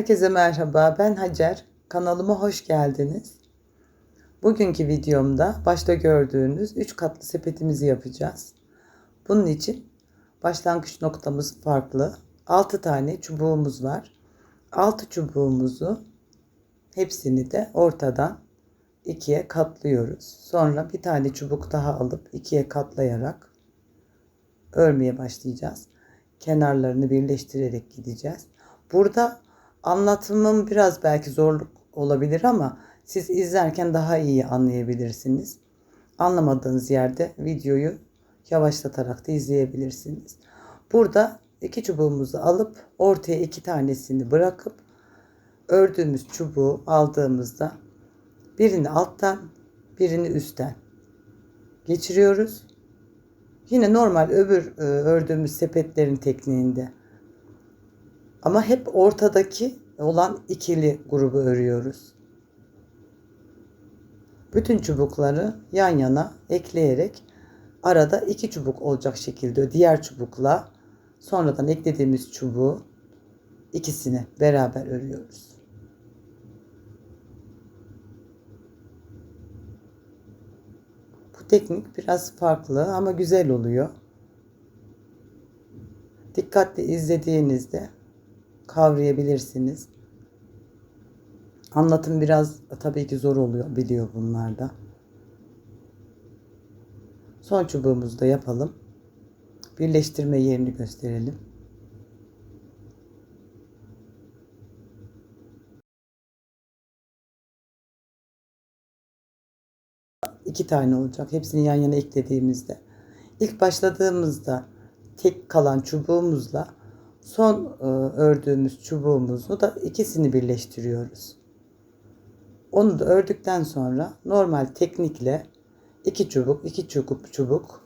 Herkese merhaba, ben Hacer. Kanalıma hoş geldiniz. Bugünkü videomda başta gördüğünüz 3 katlı sepetimizi yapacağız. Bunun için başlangıç noktamız farklı. 6 tane çubuğumuz var. 6 çubuğumuzu hepsini de ortadan ikiye katlıyoruz. Sonra bir tane çubuk daha alıp ikiye katlayarak örmeye başlayacağız. Kenarlarını birleştirerek gideceğiz. Burada anlatımım biraz belki zorluk olabilir ama siz izlerken daha iyi anlayabilirsiniz. Anlamadığınız yerde videoyu yavaşlatarak da izleyebilirsiniz. Burada iki çubuğumuzu alıp ortaya iki tanesini bırakıp ördüğümüz çubuğu aldığımızda birini alttan birini üstten geçiriyoruz. Yine normal öbür e, ördüğümüz sepetlerin tekniğinde ama hep ortadaki olan ikili grubu örüyoruz. Bütün çubukları yan yana ekleyerek arada iki çubuk olacak şekilde diğer çubukla sonradan eklediğimiz çubuğu ikisini beraber örüyoruz. Bu teknik biraz farklı ama güzel oluyor. Dikkatli izlediğinizde kavrayabilirsiniz. Anlatım biraz tabii ki zor oluyor biliyor bunlarda. Son çubuğumuzu da yapalım. Birleştirme yerini gösterelim. iki tane olacak. Hepsini yan yana eklediğimizde. İlk başladığımızda tek kalan çubuğumuzla son e, ördüğümüz çubuğumuzu da ikisini birleştiriyoruz. Onu da ördükten sonra normal teknikle iki çubuk, iki çubuk, çubuk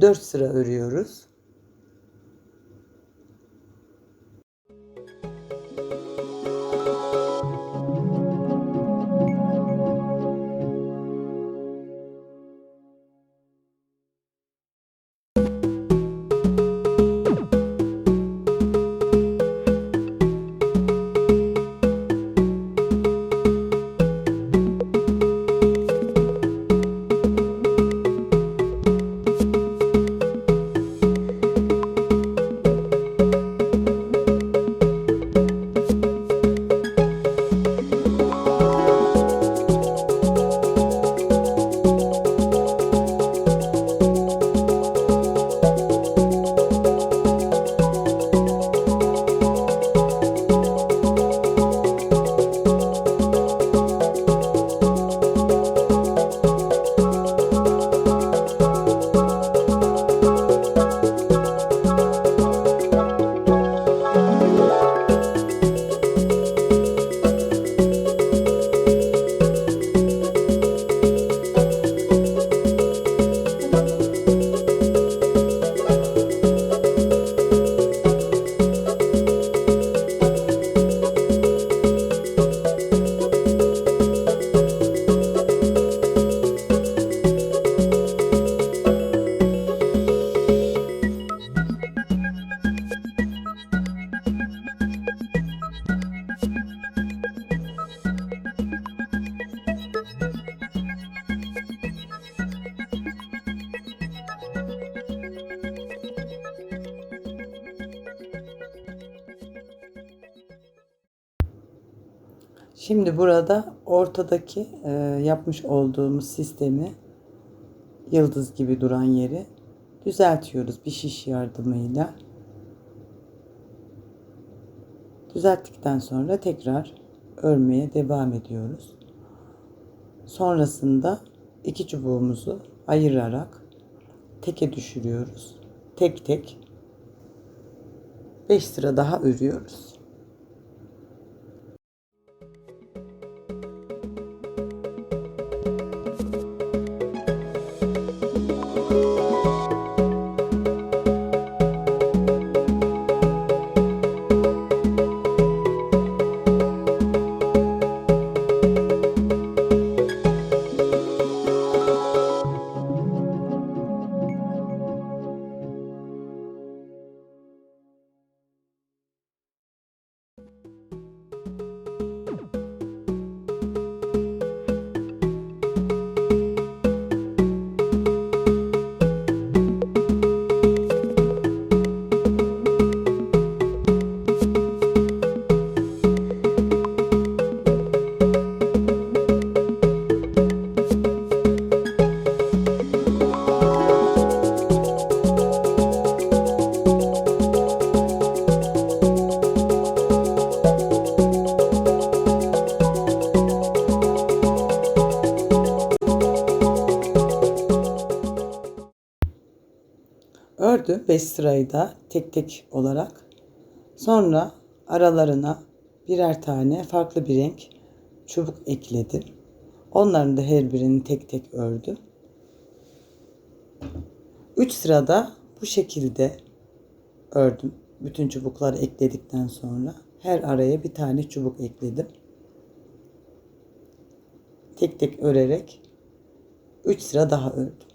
dört sıra örüyoruz. Şimdi burada ortadaki e, yapmış olduğumuz sistemi yıldız gibi duran yeri düzeltiyoruz bir şiş yardımıyla. Düzelttikten sonra tekrar örmeye devam ediyoruz. Sonrasında iki çubuğumuzu ayırarak teke düşürüyoruz. Tek tek 5 sıra daha örüyoruz. 5 sırayı da tek tek olarak. Sonra aralarına birer tane farklı bir renk çubuk ekledim. Onların da her birini tek tek ördüm. 3 sırada bu şekilde ördüm. Bütün çubukları ekledikten sonra her araya bir tane çubuk ekledim. Tek tek örerek 3 sıra daha ördüm.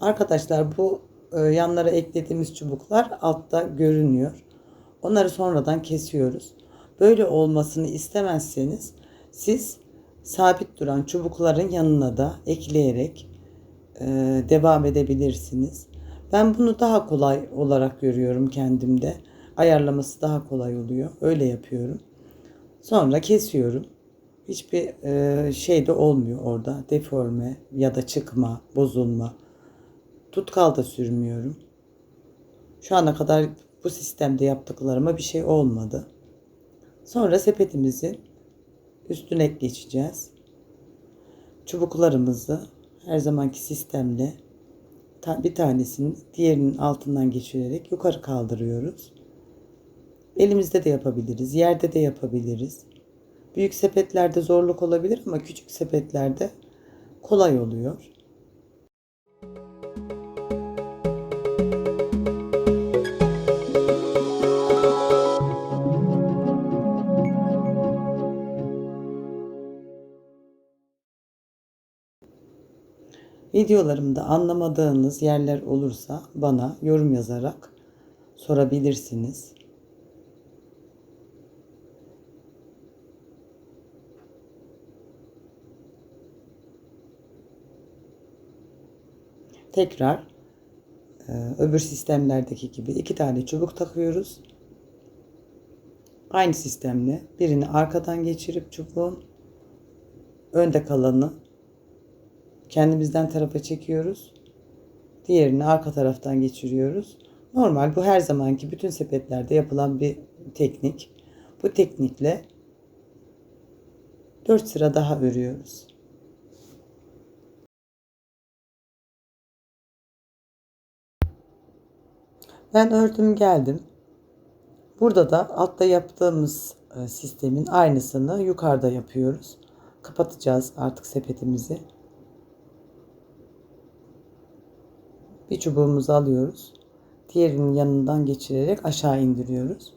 Arkadaşlar bu e, yanlara eklediğimiz çubuklar altta görünüyor. Onları sonradan kesiyoruz. Böyle olmasını istemezseniz siz sabit duran çubukların yanına da ekleyerek e, devam edebilirsiniz. Ben bunu daha kolay olarak görüyorum kendimde. Ayarlaması daha kolay oluyor. Öyle yapıyorum. Sonra kesiyorum. Hiçbir e, şey de olmuyor orada. Deforme ya da çıkma, bozulma. Tutkal da sürmüyorum. Şu ana kadar bu sistemde yaptıklarıma bir şey olmadı. Sonra sepetimizin üstüne geçeceğiz. Çubuklarımızı her zamanki sistemle bir tanesini diğerinin altından geçirerek yukarı kaldırıyoruz. Elimizde de yapabiliriz, yerde de yapabiliriz. Büyük sepetlerde zorluk olabilir ama küçük sepetlerde kolay oluyor. Videolarımda anlamadığınız yerler olursa bana yorum yazarak sorabilirsiniz. Tekrar e, öbür sistemlerdeki gibi iki tane çubuk takıyoruz. Aynı sistemle birini arkadan geçirip çubuğun önde kalanı kendimizden tarafa çekiyoruz. Diğerini arka taraftan geçiriyoruz. Normal bu her zamanki bütün sepetlerde yapılan bir teknik. Bu teknikle 4 sıra daha örüyoruz. Ben ördüm geldim. Burada da altta yaptığımız e, sistemin aynısını yukarıda yapıyoruz. Kapatacağız artık sepetimizi. Bir çubuğumuzu alıyoruz. Diğerinin yanından geçirerek aşağı indiriyoruz.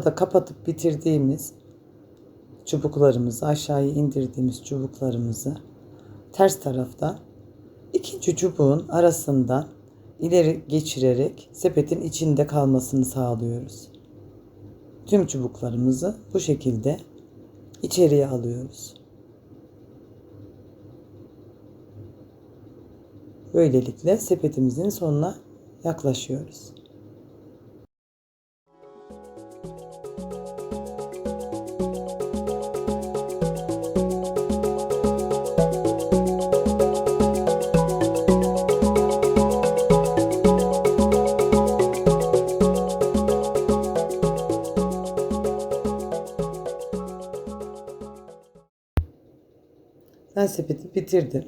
Burada da kapatıp bitirdiğimiz çubuklarımızı aşağıya indirdiğimiz çubuklarımızı ters tarafta ikinci çubuğun arasından ileri geçirerek sepetin içinde kalmasını sağlıyoruz. Tüm çubuklarımızı bu şekilde içeriye alıyoruz. Böylelikle sepetimizin sonuna yaklaşıyoruz. Ben sepeti bitirdim.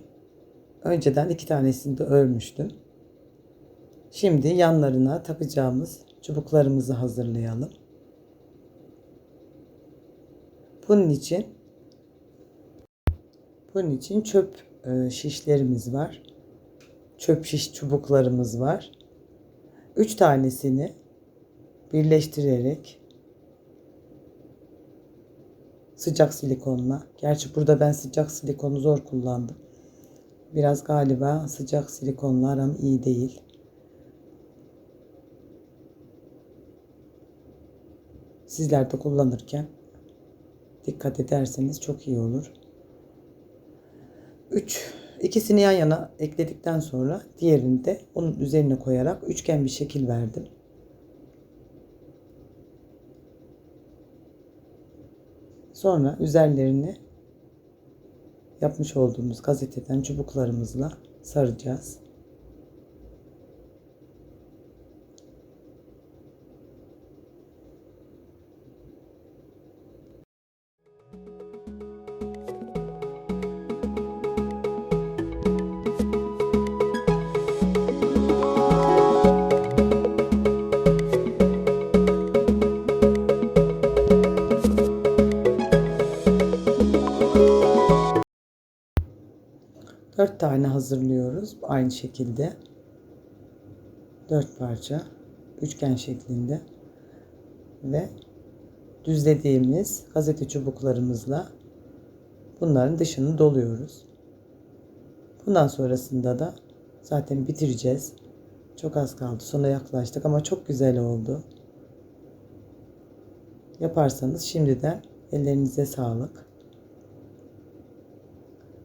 Önceden iki tanesini de örmüştüm. Şimdi yanlarına takacağımız çubuklarımızı hazırlayalım. Bunun için bunun için çöp e, şişlerimiz var. Çöp şiş çubuklarımız var. Üç tanesini birleştirerek sıcak silikonla. Gerçi burada ben sıcak silikonu zor kullandım. Biraz galiba sıcak silikonla aram iyi değil. Sizler de kullanırken dikkat ederseniz çok iyi olur. 3 ikisini yan yana ekledikten sonra diğerini de onun üzerine koyarak üçgen bir şekil verdim. Sonra üzerlerini yapmış olduğumuz gazeteden çubuklarımızla saracağız. Dört tane hazırlıyoruz aynı şekilde. Dört parça üçgen şeklinde ve düzlediğimiz gazete çubuklarımızla bunların dışını doluyoruz. Bundan sonrasında da zaten bitireceğiz. Çok az kaldı. Sona yaklaştık ama çok güzel oldu. Yaparsanız şimdiden ellerinize sağlık.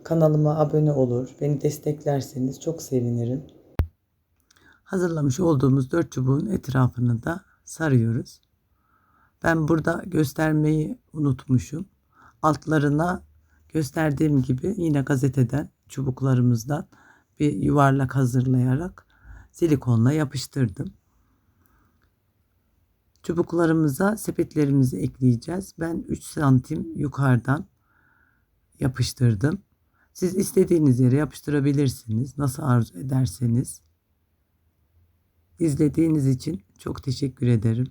Kanalıma abone olur, beni desteklerseniz çok sevinirim. Hazırlamış olduğumuz dört çubuğun etrafını da sarıyoruz. Ben burada göstermeyi unutmuşum. Altlarına gösterdiğim gibi yine gazeteden çubuklarımızdan bir yuvarlak hazırlayarak silikonla yapıştırdım. Çubuklarımıza sepetlerimizi ekleyeceğiz. Ben 3 santim yukarıdan yapıştırdım. Siz istediğiniz yere yapıştırabilirsiniz. Nasıl arzu ederseniz. İzlediğiniz için çok teşekkür ederim.